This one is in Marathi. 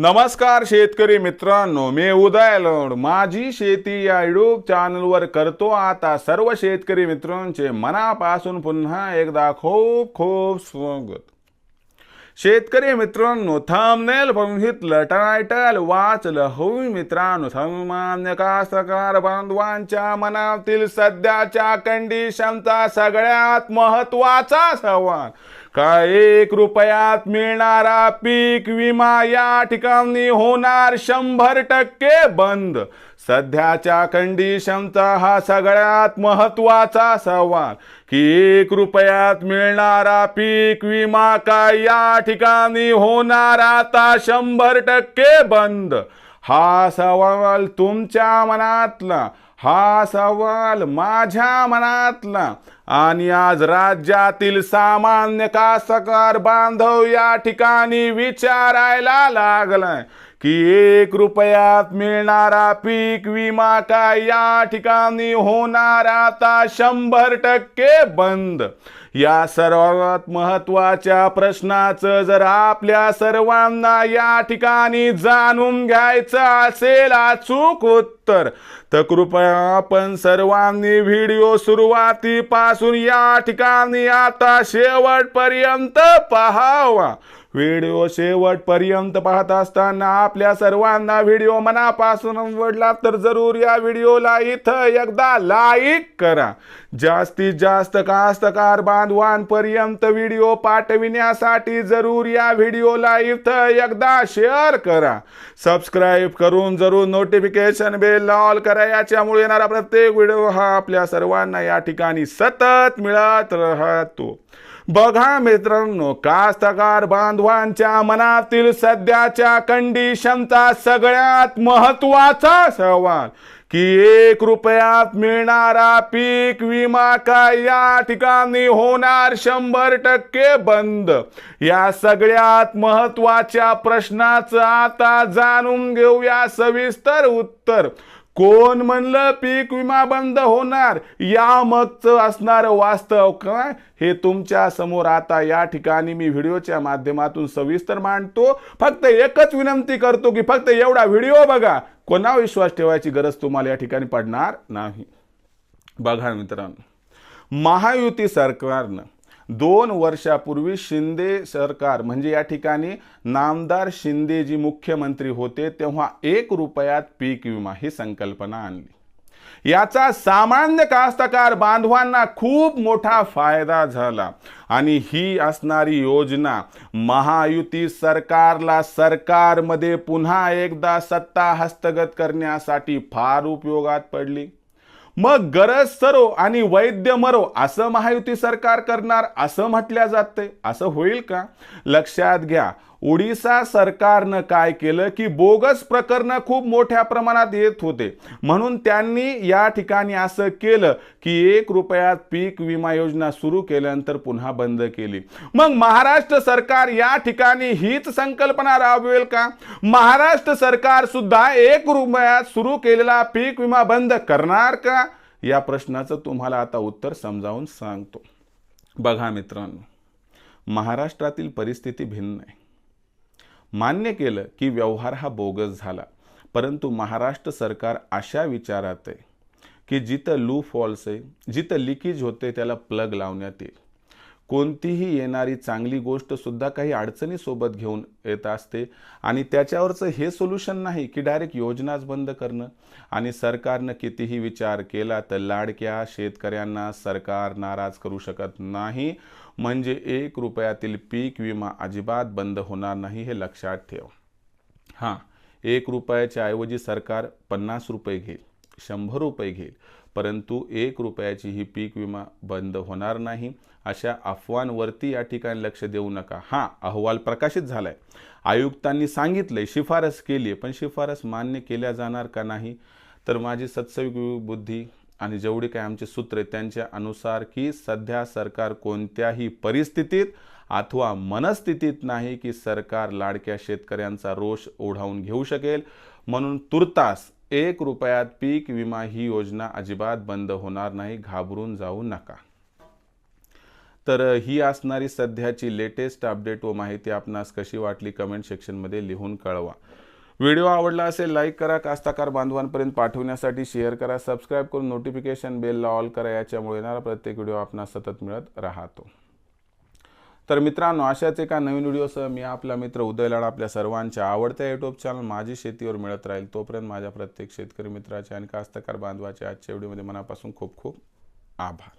नमस्कार शेतकरी मित्रांनो मी उदय लोड. माझी शेती या युट्यूब चॅनलवर करतो आता सर्व शेतकरी मित्रांचे मनापासून पुन्हा एकदा खूप खूप स्वागत. शेतकरी मित्रांनो थांबनेल बघितलं टायटल वाचलं. हो मित्रांनो सामान्य कास्तकार बांधवांच्या मनातील सध्याच्या कंडिशनचा सगळ्यात महत्त्वाचा सवाल का एक रुपयात मिळणारा पीक विमा या ठिकाणी होणार शंभर टक्के बंद? सध्याच्या कंडिशनचा हा सगळ्यात महत्त्वाचा सवाल. की एक रुपयात मिळणारा पीक विमा काय या ठिकाणी होणार आता शंभर टक्के बंद? हा सवाल तुमच्या मनातला हा सवाल माझ्या मनातला. आणि आज राज्यातील सामान्य कास्तकार बांधव या ठिकाणी विचारायला लागलाय. की एक रुपयात मिळणारा पीक विमा काय या ठिकाणी होणार? आता शंभर टक्के बंद. या सर्वात महत्त्वाच्या प्रश्नाचं जर आपल्या सर्वांना या ठिकाणी जाणून घ्यायचं असेल अचूक उत्तर तर कृपया आपण सर्वांनी व्हिडिओ सुरुवातीपासून या ठिकाणी आता शेवटपर्यंत पहावा. व्हिडिओ शेवटपर्यंत पाहत असताना आपल्या सर्वांना व्हिडिओ मनापासून आवडला तर जरूर या व्हिडिओला इथं एकदा लाईक करा. जास्तीत जास्त कास्तकार बा बांधवांपर्यंत व्हिडिओ पाठविण्यासाठी जरूर या व्हिडिओला इथं एकदा शेअर करा. सबस्क्राईब करून जरूर नोटिफिकेशन बेल ऑल करा. याच्यामुळे येणारा प्रत्येक व्हिडिओ हा आपल्या सर्वांना या ठिकाणी सतत मिळत राहतो. बघा मित्रांनो कास्तकार बांधवांच्या मनातील सध्याच्या कंडिशनचा सगळ्यात महत्त्वाचा सवाल की एक रुपयात मिळणारा पीक विमा काय या ठिकाणी होणार शंभर टक्के बंद? या सगळ्यात महत्त्वाच्या प्रश्नाचं आता जाणून घेऊया सविस्तर उत्तर. कोण म्हणलं पीक विमा बंद होणार? या मगचं असणारं वास्तव काय? हे तुमच्यासमोर आता या ठिकाणी मी व्हिडिओच्या माध्यमातून सविस्तर मांडतो. फक्त एकच विनंती करतो की फक्त एवढा व्हिडिओ बघा. कोणा विश्वास ठेवायची गरज तुम्हाला या ठिकाणी पडणार नाही. बघा मित्रांनो महायुती सरकारनं दोन वर्षापूर्वी शिंदे सरकार म्हणजे या ठिकाणी नामदार शिंदे जी मुख्यमंत्री होते तेव्हा एक रुपयात पीक विमा ही संकल्पना आणली. याचा सामान्य कास्तकार बांधवांना खूप मोठा फायदा झाला. आणि ही असणारी योजना महायुती सरकारला सरकारमध्ये पुन्हा एकदा सत्ता हस्तगत करण्यासाठी फार उपयोगात पडली. मग गरज सरो आणि वैद्य मरो असं महायुती सरकार करणार असं म्हटल्या जाते. असं होईल का? लक्षात घ्या. ओडिसा सरकारनं काय केलं की बोगस प्रकरणं खूप मोठ्या प्रमाणात येत होते. म्हणून त्यांनी या ठिकाणी असं केलं की एक रुपयात पीक विमा योजना सुरू केल्यानंतर पुन्हा बंद केली. मग महाराष्ट्र सरकार या ठिकाणी हीच संकल्पना राबवेल का? महाराष्ट्र सरकार सुद्धा एक रुपयात सुरू केलेला पीक विमा बंद करणार का? या प्रश्नाचं तुम्हाला आता उत्तर समजावून सांगतो. बघा मित्रांनो महाराष्ट्रातील परिस्थिती भिन्न आहे. मान्य केलं की व्यवहार हा बोगस झाला. परंतु महाराष्ट्र सरकार अशा विचारात आहे की जिथं लू फॉल्स आहे जिथं लिकेज होते त्याला प्लग लावण्यात येईल. कोणतीही येणारी चांगली गोष्ट सुद्धा काही अडचणीसोबत घेऊन येत असते. आणि त्याच्यावरचं हे सोल्युशन नाही की डायरेक्ट योजनाच बंद करणं. आणि सरकारनं कितीही विचार केला तर लाडक्या शेतकऱ्यांना सरकार नाराज करू शकत नाही. म्हणजे एक रुपयातील पीक विमा अजिबात बंद होणार नाही हे लक्षात ठेव. हां एक रुपयाच्या ऐवजी सरकार पन्नास रुपये घेईल शंभर रुपये घेईल. परंतु एक रुपयाची ही पीक विमा बंद होणार नाही. अशा अफवांवरती या ठिकाणी लक्ष देऊ नका. हां अहवाल प्रकाशित झालाय. आयुक्तांनी सांगितलंय शिफारस केली आहे पण शिफारस मान्य केल्या जाणार का नाही? तर माझी सत्सविक बुद्धी आणि जेवढी काय आमचे सूत्र त्यांच्या अनुसार की सध्या सरकार कोणत्याही परिस्थितीत अथवा मनस्थितीत नाही की सरकार लाडक्या शेतकऱ्यांचा रोष ओढावून घेऊ शकेल. म्हणून तुर्तास एक रुपयात पीक विमा ही योजना अजिबात बंद होणार नाही घाबरून जाऊ नका. तर ही असणारी सध्याची लेटेस्ट अपडेट व माहिती आपणास कशी वाटली कमेंट सेक्शनमध्ये लिहून कळवा. व्हिडिओ आवडला असेल लाईक करा. कास्ताकार बांधवांपर्यंत पाठवण्यासाठी शेअर करा. सबस्क्राईब करून नोटिफिकेशन बेलला ऑल करा. याच्यामुळे येणारा प्रत्येक व्हिडिओ आपणास सतत मिळत राहतो. तर मित्रांनो अशाच एका नवीन व्हिडिओसह मी आपला मित्र उदय लाड आपल्या सर्वांच्या आवडत्या युट्यूब चॅनल माझी शेतीवर मिळत राहील. तोपर्यंत माझ्या प्रत्येक शेतकरी मित्राचे आणि कास्तकार बांधवाचे आजच्या व्हिडिओमध्ये मनापासून खूप खूप आभार.